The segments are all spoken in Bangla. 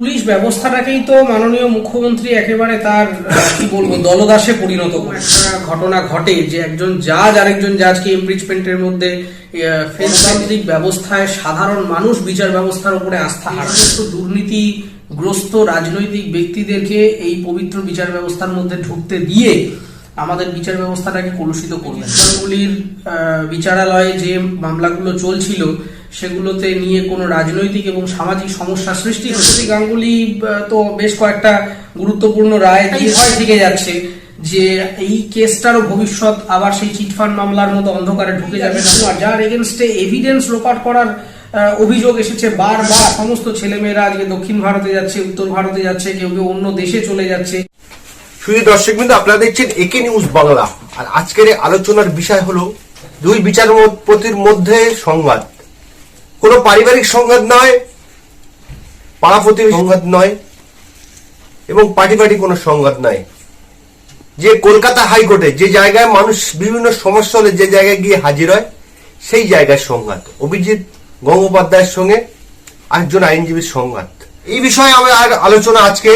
পুলিশ ব্যবস্থাটাকেই তো মাননীয় মুখ্যমন্ত্রী একেবারে তার কি বলব, দলদাসে পরিণত একটা ঘটনা ঘটে যে একজন জাজ আরেকজন জাজকে ইমপিচমেন্টের মধ্যে ফেসতান্ত্রিক ব্যবস্থায় সাধারণ মানুষ বিচার ব্যবস্থার উপরে আস্থা সমস্ত দুর্নীতিগ্রস্ত রাজনৈতিক ব্যক্তিদেরকে এই পবিত্র বিচার ব্যবস্থার মধ্যে ঢুকতে দিয়ে আমাদের বিচার ব্যবস্থাটাকে কলুষিত গাঙ্গুলির বিচারালয়ে যে মামলাগুলো চলছিল সেগুলোতে নিয়ে কোনো রাজনৈতিক এবং সামাজিক সমস্যা সৃষ্টি হচ্ছে গাঙ্গুলি তো বেশ কয়েকটা গুরুত্বপূর্ণ রায় দিয়ে হয় থেকে যাচ্ছে যে এই কেসটারও ভবিষ্যৎ আবার সেই চিটফান্ড মামলার মতো অন্ধকারে ঢুকে যাবে না। আর যার এগেনস্টে এভিডেন্স লোপাট করার অভিযোগ এসেছে বারবার। সমস্ত ছেলেমেয়েরা আজকে দক্ষিণ ভারতে যাচ্ছে উত্তর ভারতে যাচ্ছে কেউ কেউ অন্য দেশে চলে যাচ্ছে। শুধু দর্শক বিন্দু আপনারা দেখছেন একে নিউজ বাংলা। আর আজকের আলোচনার বিষয় হলো দুই বিচারপতির মধ্যে সংঘাত কোনো পারিবারিক সংঘাত নয় পাড়াপতি সংঘাত নয় এবং পার্টি পার্টি কোনো সংঘাত নয়। যে কলকাতা হাইকোর্টে যে জায়গায় মানুষ বিভিন্ন সমস্যা হলে যে জায়গায় গিয়ে হাজির হয় সেই জায়গায় সংঘাত। অভিজিৎ গঙ্গোপাধ্যায়ের সঙ্গে একজন আইনজীবীর সংঘাত। এই বিষয়ে আমার আর আলোচনা আজকে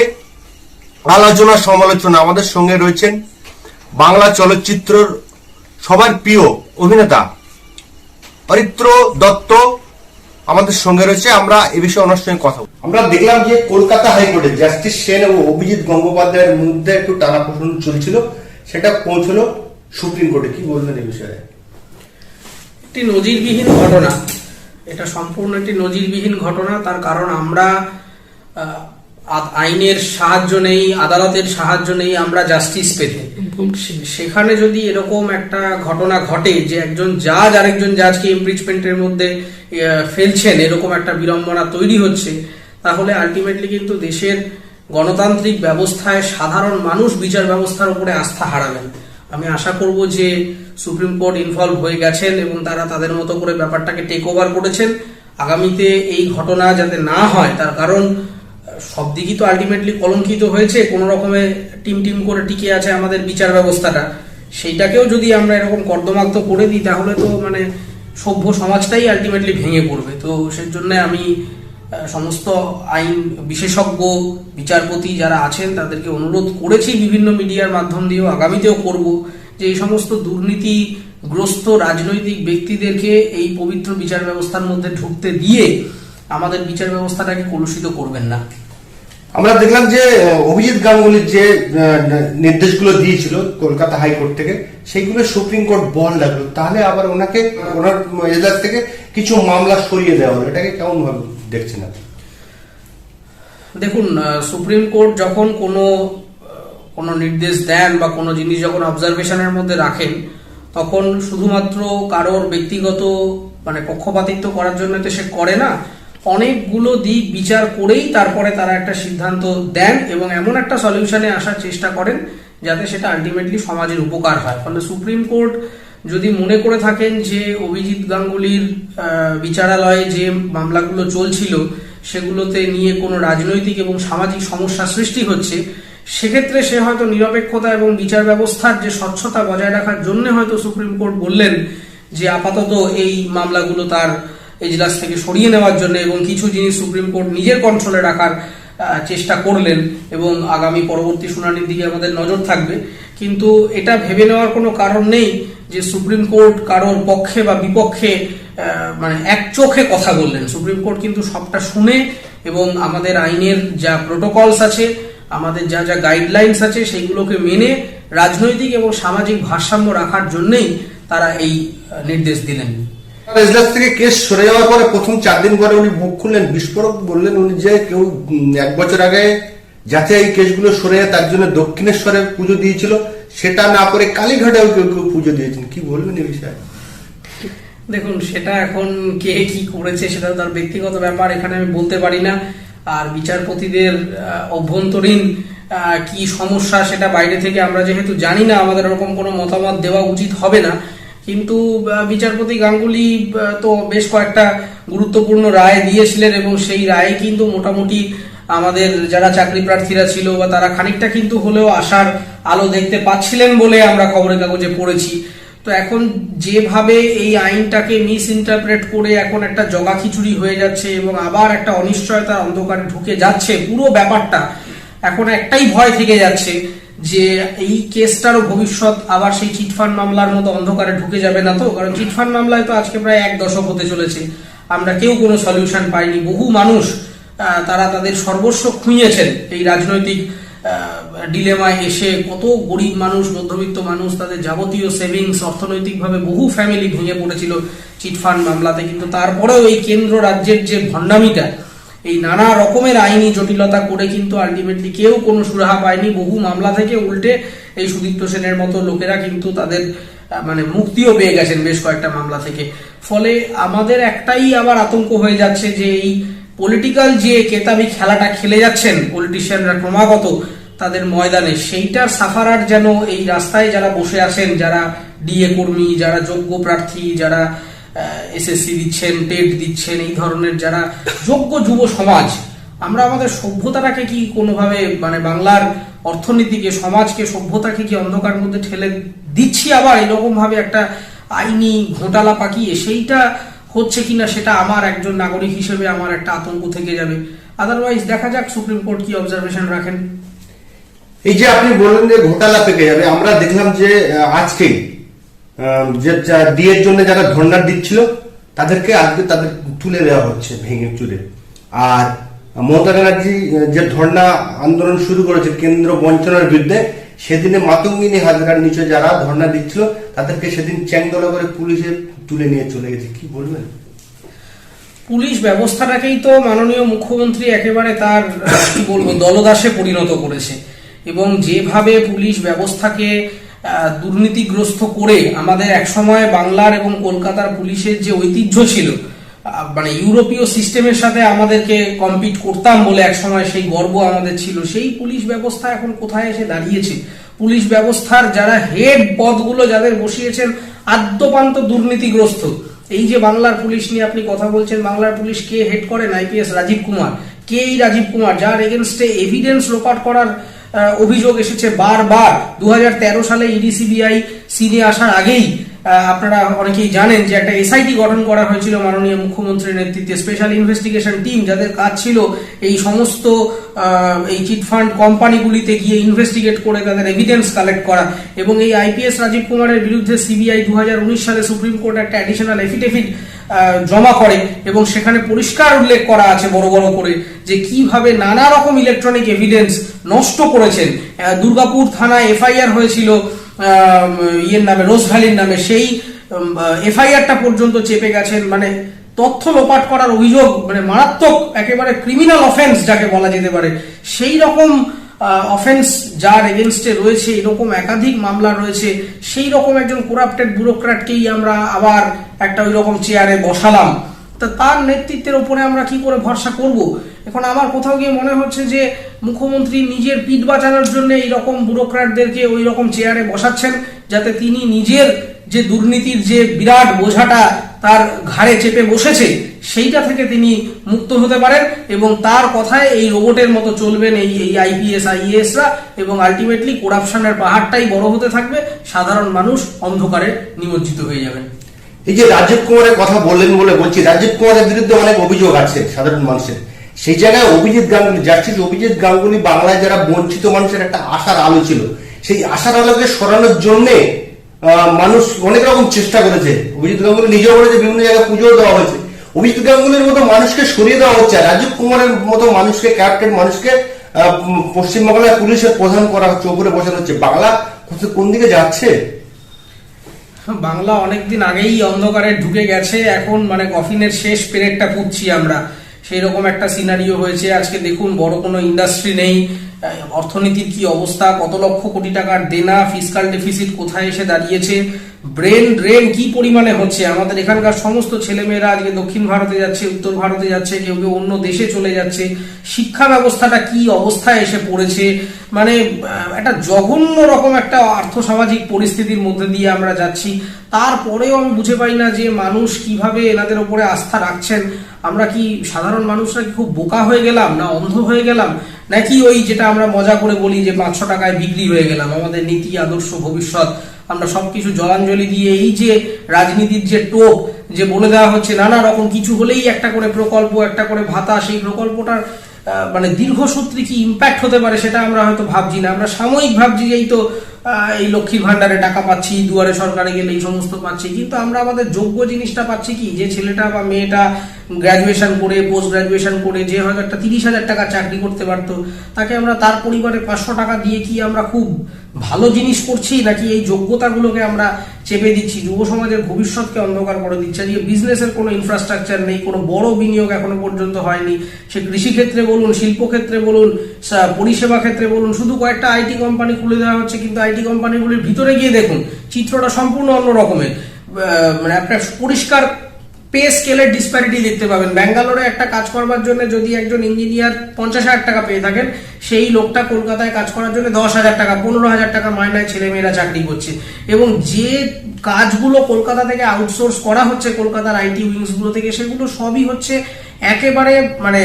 আলোচনা সমালোচনা আমাদের সঙ্গে রয়েছেন বাংলা চলচ্চিত্রর সবার প্রিয় অভিনেতা অরিত্র দত্ত। আমাদের সঙ্গে রয়েছে আমরা এ বিষয়ে ওনার সঙ্গে কথা বলব। আমরা দেখলাম যে কলকাতা হাইকোর্টে জাস্টিস সেন ও অভিজিৎ গঙ্গোপাধ্যায়ের মধ্যে একটু টানা প্রশ্ন চলছিল সেটা পৌঁছলো সুপ্রিম কোর্টে। কি বলবেন এই বিষয়ে? একটি নজিরবিহীন ঘটনা এটা সম্পূর্ণ একটি নজিরবিহীন ঘটনা তার কারণ আমরা আহ, আইনের সাহায্য নেই আদালতের সাহায্য নেই আমরা জাস্টিস পেতে। সে- সেখানে যদি এরকম একটা ঘটনা ঘটে যে একজন জাজ আরেকজন জাজকে ইমপিচমেন্টের মধ্যে ফেলছেন, এরকম একটা বিড়ম্বনা তৈরি হচ্ছে, তাহলে আলটিমেটলি কিন্তু দেশের গণতান্ত্রিক ব্যবস্থায় সাধারণ মানুষ বিচার ব্যবস্থার উপরে আস্থা হারাবেন। আমি আশা করব যে সুপ্রিম কোর্ট ইনভলভ হয়ে গেছেন এবং তারা তাদের মতো করে ব্যাপারটাকে টেক ওভার করেছেন। আগামীতে এই ঘটনা যাতে না হয়, তার কারণ সব দিকই তো আলটিমেটলি কলঙ্কিত হয়েছে, কোনো রকমে টিম টিম করে টিকে আছে আমাদের বিচার ব্যবস্থাটা। সেইটাকেও যদি আমরা এরকম কর্দমাক্ত করে দিই, তাহলে তো মানে সভ্য সমাজটাই আলটিমেটলি ভেঙে পড়বে। তো সেই জন্য আমি সমস্ত আইন বিশেষজ্ঞ, বিচারপতি যারা আছেন, তাদেরকে অনুরোধ করেছি বিভিন্ন মিডিয়ার মাধ্যম দিয়েও, আগামীতেও করব যে এই সমস্ত দুর্নীতিগ্রস্ত রাজনৈতিক ব্যক্তিদেরকে এই পবিত্র বিচার ব্যবস্থার মধ্যে ঢুকতে দিয়ে আমাদের বিচার ব্যবস্থাটাকে কলুষিত করবেন না। আমরা দেখলাম যে অভিজিৎ গাঙ্গুলির যে নির্দেশগুলো দিয়েছিল কলকাতা হাইকোর্ট থেকে সেইগুলো সুপ্রিম কোর্ট বল লাগল তাহলে আবার ওনাকে, ওনার এজলাস থেকে কিছু মামলা সরিয়ে দেওয়া হলো এটাকে কেমন ভাবে দেখছেন আপনি? দেখুন সুপ্রিম কোর্ট যখন কোনো কোনো নির্দেশ দেন বা কোনো জিনিস যখন অবজারভেশনের মধ্যে রাখেন, তখন শুধুমাত্র কারোর ব্যক্তিগত মানে পক্ষপাতিত্ব করার জন্য তো সে করে না অনেকগুলো দিক বিচার করেই তারপরে তারা একটা সিদ্ধান্ত দেন এবং এমন একটা সলিউশনে আসার চেষ্টা করেন যাতে সেটা আলটিমেটলি সমাজের উপকার হয়। ফলে সুপ্রিম কোর্ট যদি মনে করে থাকেন যে অভিজিৎ গাঙ্গুলির বিচারালয়ে যে মামলাগুলো চলছিল, সেগুলোতে নিয়ে কোনো রাজনৈতিক এবং সামাজিক সমস্যা সৃষ্টি হচ্ছে, সেক্ষেত্রে সে হয়তো নিরপেক্ষতা এবং বিচার ব্যবস্থার যে স্বচ্ছতা বজায় রাখার জন্য হয়তো সুপ্রিম কোর্ট বললেন যে আপাতত এই মামলাগুলো তার এজলাস থেকে সরিয়ে নেওয়ার জন্য এবং কিছু জিনিস সুপ্রিম কোর্ট নিজের কন্ট্রোলে রাখার চেষ্টা করলেন এবং আগামী পরবর্তী শুনানির দিকে আমাদের নজর থাকবে। কিন্তু এটা ভেবে নেওয়ার কোনো কারণ নেই যে সুপ্রিম কোর্ট কারোর পক্ষে বা বিপক্ষে মানে এক চোখে কথা বললেন। সুপ্রিম কোর্ট কিন্তু সবটা শুনে এবং আমাদের আইনের যা প্রোটোকলস আছে, আমাদের যা যা গাইডলাইন্স আছে, সেইগুলোকে মেনে রাজনৈতিক এবং সামাজিক ভারসাম্য রাখার জন্যেই তারা এই নির্দেশ দিলেন। এজলাস থেকে কেস সরে যাওয়ার পরে প্রথম চার দিন পরে উনি মুখ খুললেন, বিস্ফোরক বললেন উনি যে কেউ এক বছর আগে যাতে এই কেসগুলো সরে যায়, তার জন্য দক্ষিণেশ্বরে পুজো দিয়েছিল। সেটা না করে কালীঘাটেও কেউ কেউ পুজো দিয়েছেন। কি বলবেন এই বিষয়ে? দেখুন, সেটা এখন কে কি করেছে সেটা তার ব্যক্তিগত ব্যাপার, এখানে আমি বলতে পারি না। আর বিচারপতিদের অভ্যন্তরীণ কি সমস্যা সেটা বাইরে থেকে আমরা যেহেতু জানি না, আমাদের ওরকম কোনো মতামত দেওয়া উচিত হবে না। কিন্তু বিচারপতি গাঙ্গুলি তো বেশ কয়েকটা গুরুত্বপূর্ণ রায় দিয়েছিলেন এবং সেই রায় কিন্তু মোটামুটি আমাদের যারা চাকরি প্রার্থীরা ছিল বা তারা খানিকটা কিন্তু হলেও আশার আলো দেখতে পাচ্ছিলেন বলে আমরা খবরের কাগজে পড়েছি। তো এখন যেভাবে এই আইনটাকে মিস ইন্টারপ্রেট করে এখন একটা জগা খিচুড়ি হয়ে যাচ্ছে এবং আবার একটা অনিশ্চয়তার অন্ধকারে ঢুকে যাচ্ছে, পুরো ব্যাপারটা এখন একটাই ভয় থেকে যাচ্ছে। যে এই কেসটারও ভবিষ্যৎ, আবার সেই চিটফান্ড মামলার মতো অন্ধকারে ঢুকে যাবে না তো? কারণ চিটফান্ড মামলায় তো আজকে প্রায় এক দশক হতে চলেছে। আমরা কেউ কোনো সলিউশন পাইনি। বহু মানুষ তারা তাদের সর্বস্ব খুঁইয়েছেন এই রাজনৈতিক ডিলেমায় এসে। কত গরিব মানুষ, মধ্যবিত্ত মানুষ, তাদের যাবতীয় সেভিংস অর্থনৈতিকভাবে বহু ফ্যামিলি ভেঙে পড়েছিল চিটফান্ড মামলাতে। কিন্তু তারপরেও এই কেন্দ্র রাজ্যের যে ভণ্ডামিটা এই নানা রকমের আইনি জটিলতা করে কিন্তু আলটিমেটলি কেউ কোনো সুরাহা পায়নি। বহু মামলা থেকে উল্টে এই সুদীপ্ত সেনের মতো লোকেরা কিন্তু তাদের মানে মুক্তিও পেয়ে গেছেন বেশ কয়েকটা মামলা থেকে। ফলে আমাদের একটাই আবার আতঙ্ক হয়ে যাচ্ছে যে এই পলিটিক্যাল যে কেতাবি খেলাটা খেলে যাচ্ছেন পলিটিশিয়ানরা ক্রমাগত তাদের ময়দানে, সেইটার সাফারার যেন এই রাস্তায় যারা বসে আছেন, যারা ডিএ কর্মী, যারা যোগ্য প্রার্থী, যারা এসএসসি দিচ্ছেন টেট দিচ্ছেন, এই ধরনের যারা যোগ্য যুব সমাজ, আমরা আমাদের সভ্যতাটাকে কি কোনোভাবে মানে বাংলার অর্থনীতিকে, সমাজকে, সভ্যতাকে কি অন্ধকার মধ্যে ঠেলে দিচ্ছি আবার এরকম ভাবে একটা আইনি ঘোটালা পাকিয়ে? সেইটা হচ্ছে কিনা সেটা আমার একজন নাগরিক হিসেবে আমার একটা আতঙ্ক থেকে যাবে। আদারওয়াইজ দেখা যাক সুপ্রিম কোর্ট কি অবজারভেশন রাখেন। এই যে আপনি বললেন যে ঘোটালা পেকে যাবে, আমরা দেখলাম যে আজকেই যে ডিএর জন্য যারা ধর্ণা দিচ্ছিল, তাদেরকে আজকে তাদের তুলে দেওয়া হচ্ছে ভেঙে চুরে। আর মমতা ব্যানার্জি যে ধর্ণা আন্দোলন শুরু করেছে কেন্দ্র বঞ্চনার বিরুদ্ধে, সেদিনে মাতঙ্গিনী হাজরার নিচে যারা ধর্ণা দিচ্ছিল, তাদেরকে সেদিন চ্যাংদোলা করে পুলিশে তুলে নিয়ে চলে গেছে। কি বলবেন? পুলিশ ব্যবস্থাটাকেই তো মাননীয় মুখ্যমন্ত্রী একেবারে তার কি বলব, দলদাসে পরিণত করেছে। এবং যেভাবে পুলিশ ব্যবস্থাকে দুর্নীতিগ্রস্ত করে আমাদের একসময় বাংলার এবং কলকাতার পুলিশের যে ঐতিহ্য ছিল মানে ইউরোপীয় সিস্টেমের সাথে আমাদেরকে কম্পিট করতাম বলে একসময় সেই গর্ব আমাদের ছিল। সেই পুলিশ ব্যবস্থা এখন কোথায় এসে দাঁড়িয়েছে? পুলিশ ব্যবস্থার যারা হেড পদগুলো যাদের বসিয়েছেন, আদ্যপান্ত দুর্নীতিগ্রস্ত। এই যে বাংলার পুলিশ নিয়ে আপনি কথা বলছেন, বাংলার পুলিশ কে হেড করেন? আইপিএস রাজীব কুমার। কে এই রাজীব কুমার? যার এগেনস্টে এভিডেন্স লোপাট করার অভিযোগ এসেছে বারবার। দু হাজার তেরো সালে ইডিসিবিআই ইডি সিবিআই সিনে আসার আগেই আপনারা অনেকেই জানেন যে একটা এসআইটি গঠন করা হয়েছিল মাননীয় মুখ্যমন্ত্রীর নেতৃত্বে। স্পেশাল ইনভেস্টিগেশন টিম যাদের কাজ ছিল এই সমস্ত এই চিটফান্ড কোম্পানিগুলিতে গিয়ে ইনভেস্টিগেট করে তাদের এভিডেন্স কালেক্ট করা এবং এই আইপিএস রাজীব কুমারের বিরুদ্ধে সিবিআই দু হাজার উনিশ সালে সুপ্রিম কোর্ট একটা অ্যাডিশনাল এফিডেভিট জমা করে এবং সেখানে পরিষ্কার উল্লেখ করা আছে বড় বড় করে যে কীভাবে নানা রকম ইলেকট্রনিক এভিডেন্স নষ্ট করেছেন। দুর্গাপুর থানায় এফআইআর হয়েছিল। ইয়ের নামে রোজ ভ্যালির নামে সেই এফআইআরটা পর্যন্ত চেপে গেছেন। মানে তথ্য লোপাট করার অভিযোগ মানে মারাত্মক, একেবারে ক্রিমিনাল অফেন্স যাকে বলা যেতে পারে। সেই রকম অফেন্স যার এগেনস্টে রয়েছে, এরকম একাধিক মামলা রয়েছে, সেই রকম একজন করাপ্টেড ব্যুরোক্র্যাটকেই আমরা আবার একটা ওই রকম চেয়ারে বসালাম। তা তার নেতৃত্বের উপরে আমরা কি করে ভরসা করব? এখন আমার কোথাও গিয়ে মনে হচ্ছে যে মুখ্যমন্ত্রী নিজের পিঠ বাঁচানোর জন্য এই রকম ব্যুরোক্র্যাটদেরকে ওই রকম চেয়ারে বসাচ্ছেন, যাতে তিনি নিজের যে দুর্নীতির যে বিরাট বোঝাটা তার ঘাড়ে চেপে বসেছে, সেইটা থেকে তিনি মুক্ত হতে পারেন এবং তার কথায় এই রোবটের মতো চলবেন এই এই আইপিএস আইএসরা এবং আলটিমেটলি করাপশনের পাহাড়টাই বড় হতে থাকবে, সাধারণ মানুষ অন্ধকারে নিমজ্জিত হয়ে যাবেন। এই যে রাজীব কুমারের কথা বললেন বলে বলছি, রাজীব কুমারের বিরুদ্ধে অনেক অভিযোগ আছে সাধারণ মানুষের। সেই জায়গায় অভিজিৎ গাঙ্গুলি, জাস্টিস অভিজিৎ গাঙ্গুলি বাংলায় যারা বঞ্চিত মানুষের একটা আশার আলো ছিল, সেই আশার আলোকে সরানোর জন্যে মানুষ অনেক রকম চেষ্টা করেছে। অভিজিৎ গাঙ্গুলি নিজেও বলেছে বিভিন্ন জায়গায় পুজো দেওয়া হয়েছে। অভিজিৎ গাঙ্গুলির মতো মানুষকে সরিয়ে দেওয়া হচ্ছে রাজীব কুমারের মতো মানুষকে, ক্যাপ্টেন মানুষকে পশ্চিমবাংলায় পুলিশের প্রধান করা হচ্ছে উপরে বসানো হচ্ছে। বাংলা কোন দিকে যাচ্ছে? বাংলা অনেকদিন আগেই অন্ধকারে ঢুকে গেছে, এখন মানে কফিনের শেষ পেরেকটা পুচ্ছি আমরা। সেই রকম একটা সিনারিও হয়েছে। আজকে দেখুন বড় কোনো ইন্ডাস্ট্রি নেই। অর্থনীতির কি অবস্থা? কত লক্ষ কোটি টাকার দেনা? ফিসকাল ডেফিসিট কোথায় এসে দাঁড়িয়েছে? ব্রেন ড্রেন কি পরিমাণে হচ্ছে? আমাদের এখানকার সমস্ত ছেলেমেয়েরা আজকে দক্ষিণ ভারতে যাচ্ছে, উত্তর ভারতে যাচ্ছে, কেউ কেউ অন্য দেশে চলে যাচ্ছে। শিক্ষা ব্যবস্থাটা কি অবস্থায় এসে পড়েছে? মানে একটা জঘন্য রকম একটা আর্থসামাজিক পরিস্থিতির মধ্যে দিয়ে আমরা যাচ্ছি। তারপরেও আমি বুঝে পাই না যে মানুষ কীভাবে এনাদের উপরে আস্থা রাখছেন। আমরা কি সাধারণ মানুষরা কি খুব বোকা হয়ে গেলাম না অন্ধ হয়ে গেলাম? নাকি ওই যেটা আমরা মজা করে বলি যে পাঁচশো টাকায় বিক্রি হয়ে গেলাম? আমাদের নীতি, আদর্শ, ভবিষ্যৎ, আমরা সবকিছু জলাঞ্জলি দিয়ে এই যে রাজনীতির যে টোপ যে বলে দেওয়া হচ্ছে, নানা রকম কিছু হলেই একটা করে প্রকল্প, একটা করে ভাতা, সেই প্রকল্পটার মানে দীর্ঘসূত্রে কি ইম্প্যাক্ট হতে পারে সেটা আমরা হয়তো ভাবছি না। আমরা সাময়িক ভাবছি যে এই তো এই লক্ষ্মীর ভান্ডারে টাকা পাচ্ছি, দুয়ারে সরকারে গেলে এই সমস্ত পাচ্ছি। কিন্তু আমরা আমাদের যোগ্য জিনিসটা পাচ্ছি কি? যে ছেলেটা বা মেয়েটা গ্র্যাজুয়েশন করে পোস্ট গ্র্যাজুয়েশন করে, যে হয়তো একটা তিরিশ হাজার টাকা চাকরি করতে পারতো, তাকে আমরা তার পরিবারে পাঁচশো টাকা দিয়ে কি আমরা খুব ভালো জিনিস করছি, নাকি এই যোগ্যতাগুলোকে আমরা চেপে দিচ্ছি? যুব সমাজের ভবিষ্যৎকে অন্ধকার করে দিচ্ছে। আজকে বিজনেসের কোনো ইনফ্রাস্ট্রাকচার নেই, কোনো বড় বিনিয়োগ এখনও পর্যন্ত হয়নি। সে কৃষিক্ষেত্রে বলুন শিল্পক্ষেত্রে বলুন পরিষেবা ক্ষেত্রে বলুন, শুধু কয়েকটা আইটি কোম্পানি খুলে দেওয়া হচ্ছে, কিন্তু আইটি কোম্পানিগুলির ভিতরে গিয়ে দেখুন, চিত্রটা সম্পূর্ণ অন্য রকমের। মানে আপনার পরিষ্কার পে স্কেলের ডিসপ্যারিটি দেখতে পাবেন। ব্যাঙ্গালোরে একটা কাজ করবার জন্য যদি একজন ইঞ্জিনিয়ার পঞ্চাশ হাজার টাকা পেয়ে থাকেন, সেই লোকটা কলকাতায় কাজ করার জন্য দশ হাজার টাকা, পনেরো হাজার টাকা মায়নায় ছেলেমেয়েরা চাকরি করছে। এবং যে কাজগুলো কলকাতা থেকে আউটসোর্স করা হচ্ছে, কলকাতার আইটি উইংসগুলো থেকে, সেগুলো সবই হচ্ছে একেবারে মানে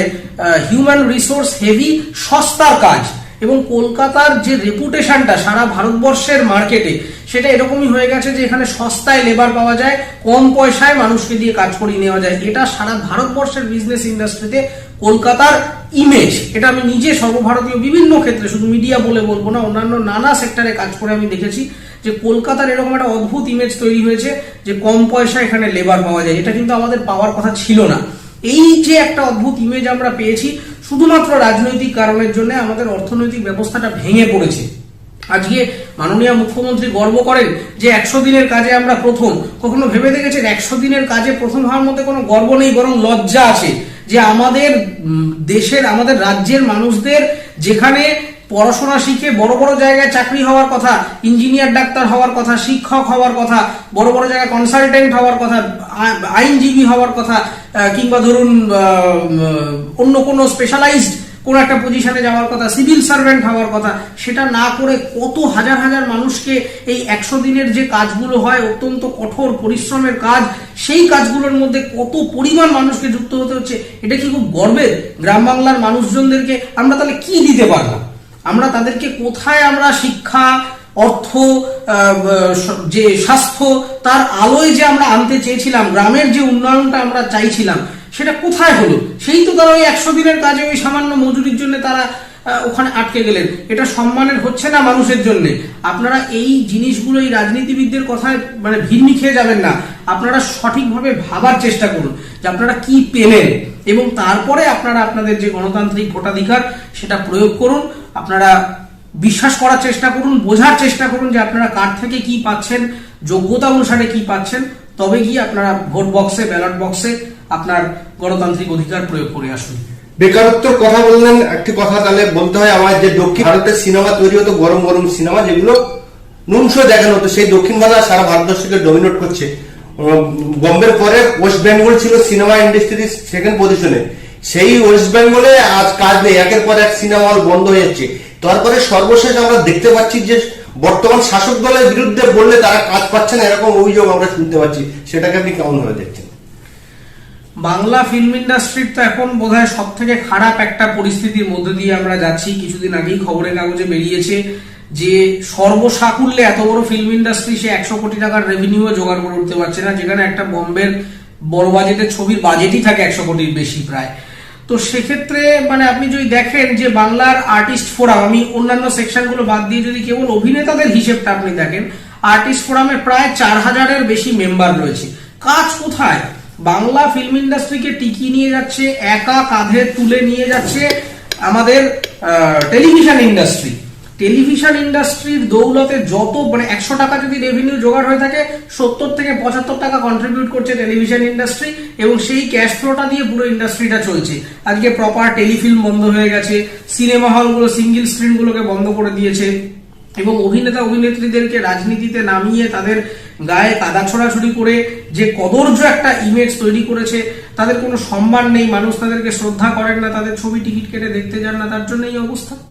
হিউম্যান রিসোর্স হেভি সস্তার কাজ। এবং কলকাতার যে রেপুটেশনটা সারা ভারতবর্ষের মার্কেটে সেটা এরকমই হয়ে গেছে যে এখানে সস্তায় লেবার পাওয়া যায়, কম পয়সায় মানুষকে দিয়ে কাজ করিয়ে নেওয়া যায়। এটা সারা ভারতবর্ষের বিজনেস ইন্ডাস্ট্রিতে কলকাতার ইমেজ এটা আমি নিজে সর্বভারতীয় বিভিন্ন ক্ষেত্রে, শুধু মিডিয়া বলে বলব না, অন্যান্য নানা সেক্টরে কাজ করে আমি দেখেছি যে কলকাতার এরকম একটা অদ্ভুত ইমেজ তৈরি হয়েছে যে কম পয়সা এখানে লেবার পাওয়া যায়। এটা কিন্তু আমাদের পাওয়ার কথা ছিল না। এই যে একটা অদ্ভুত ইমেজ আমরা পেয়েছি, শুধুমাত্র রাজনৈতিক কারণের জন্য আমাদের অর্থনৈতিক ব্যবস্থাটা ভেঙে পড়েছে। আজকে মাননীয় মুখ্যমন্ত্রী গর্ব করেন যে একশো দিনের কাজে আমরা প্রথম। কখনো ভেবে দেখেছেন একশো দিনের কাজে প্রথম হওয়ার মধ্যে কোনো গর্ব নেই, বরং লজ্জা আছে যে আমাদের দেশের, আমাদের রাজ্যের মানুষদের যেখানে পড়াশোনা শিখে বড় বড় জায়গায় চাকরি হওয়ার কথা ইঞ্জিনিয়ার ডাক্তার হওয়ার কথা, শিক্ষক হওয়ার কথা, বড় বড় জায়গায় কনসালটেন্ট হওয়ার কথা আইনজীবী হওয়ার কথা কিংবা ধরুন অন্য কোনো স্পেশালাইজড কোন একটা পজিশনে যাওয়ার কথা সিভিল সার্ভেন্ট হওয়ার কথা, সেটা না করে কত হাজার হাজার মানুষকে এই একশো দিনের যে কাজগুলো হয়, অত্যন্ত কঠোর পরিশ্রমের কাজ, সেই কাজগুলোর মধ্যে কত পরিমাণ মানুষকে যুক্ত হতে হচ্ছে, এটা কি খুব গর্বের? গ্রাম বাংলার মানুষজনদেরকে আমরা তাহলে কি দিতে পারলাম আমরা তাদেরকে কোথায় আমরা শিক্ষা, অর্থ যে স্বাস্থ্য, তার আলোয় যে আমরা আনতে চেয়েছিলাম, গ্রামের যে উন্নয়নটা আমরা চাইছিলাম, সেটা কোথায় হলো? সেই তো তারা ওই একশো দিনের কাজে ওই সামান্য মজুরির জন্য তারা ওখানে আটকে গেলেন। এটা সম্মানের হচ্ছে না মানুষের জন্য। আপনারা এই জিনিসগুলো, এই রাজনীতিবিদদের কথায় মানে ভিড়নি খেয়ে যাবেন না। আপনারা সঠিকভাবে ভাবার চেষ্টা করুন যে আপনারা কি পেলেন। এবং তারপরে আপনারা আপনাদের যে গণতান্ত্রিক ভোটাধিকার, সেটা প্রয়োগ করুন। আপনারা বিশ্বাস করার চেষ্টা করুন, বোঝার চেষ্টা করুন যে আপনারা কার থেকে কি পাচ্ছেন, যোগ্যতা অনুসারে কি পাচ্ছেন, তবে গিয়ে আপনারা ভোট বক্সে ব্যালট বক্সে আপনার গণতান্ত্রিক অধিকার প্রয়োগ করে আসুন। বেকারত্বর কথা বললেন, একটি কথা তাহলে বলতে হয় আমার যে দক্ষিণ ভারতের সিনেমা তৈরি হতো, গরম গরম সিনেমা, যেগুলো নুনশো দেখানো হতো, সেই দক্ষিণ ভারত সারা ভারতবর্ষকে ডমিনেট করছে। বোম্বের পরে ওয়েস্ট বেঙ্গল ছিল সিনেমা ইন্ডাস্ট্রির সেকেন্ড পজিশনে সেই ওয়েস্ট বেঙ্গলে আজ কাজ নেই। একের পর এক সিনেমা হল বন্ধ হয়ে যাচ্ছে। তারপরে সর্বশেষ আমরা দেখতে পাচ্ছি যে বর্তমান শাসক দলের বিরুদ্ধে বললে তারা কাজ পাচ্ছে না, এরকম অভিযোগ আমরা শুনতে পাচ্ছি। সেটাকে আপনি কেমন ভাবে দেখছেন? বাংলা ফিল্ম ইন্ডাস্ট্রির তো এখন বোধহয় সব থেকে খারাপ একটা পরিস্থিতির মধ্যে দিয়ে আমরা যাচ্ছি। কিছুদিন আগেই খবরের কাগজে বেরিয়েছে যে সর্বসাকুল্যে এত বড় ফিল্ম ইন্ডাস্ট্রি সে একশো কোটি টাকার রেভিনিউ জোগাড় করে উঠতে পারছে না, যেখানে একটা বম্বের বড় বাজেটের ছবির বাজেটই থাকে একশো কোটির বেশি প্রায়। তো সেক্ষেত্রে মানে আপনি যদি দেখেন যে বাংলার আর্টিস্ট ফোরাম আমি অন্যান্য সেকশনগুলো বাদ দিয়ে যদি কেবল অভিনেতাদের হিসেবটা আপনি দেখেন আর্টিস্ট ফোরামে প্রায় চার হাজারের বেশি মেম্বার রয়েছে। কাজ কোথায়? বাংলা ফিল্ম ইন্ডাস্ট্রিকে টিকি নিয়ে যাচ্ছে, একা কাঁধে তুলে নিয়ে যাচ্ছে আমাদের টেলিভিশন ইন্ডাস্ট্রি টেলিভিশন ইন্ডাস্ট্রির দৌলতে যত মানে একশো টাকা যদি রেভিনিউ জোগাড় হয়ে থাকে, সত্তর থেকে পঁচাত্তর টাকা কন্ট্রিবিউট করছে টেলিভিশন ইন্ডাস্ট্রি এবং সেই ক্যাশ ফ্লোটা দিয়ে পুরো ইন্ডাস্ট্রিটা চলছে। আজকে প্রপার টেলিফিল্ম বন্ধ হয়ে গেছে সিনেমা হলগুলো সিঙ্গেল স্ক্রিনগুলোকে বন্ধ করে দিয়েছে এবং অভিনেতা অভিনেত্রীদেরকে রাজনীতিতে নামিয়ে তাদের গায়ে কাদা ছোড়াছুড়ি করে যে কদর্য একটা ইমেজ তৈরি করেছে, তাদের কোনো সম্মান নেই, মানুষ তাদেরকে শ্রদ্ধা করেন না, তাদের ছবি টিকিট কেটে দেখতে যান না, তার জন্য এই অবস্থা।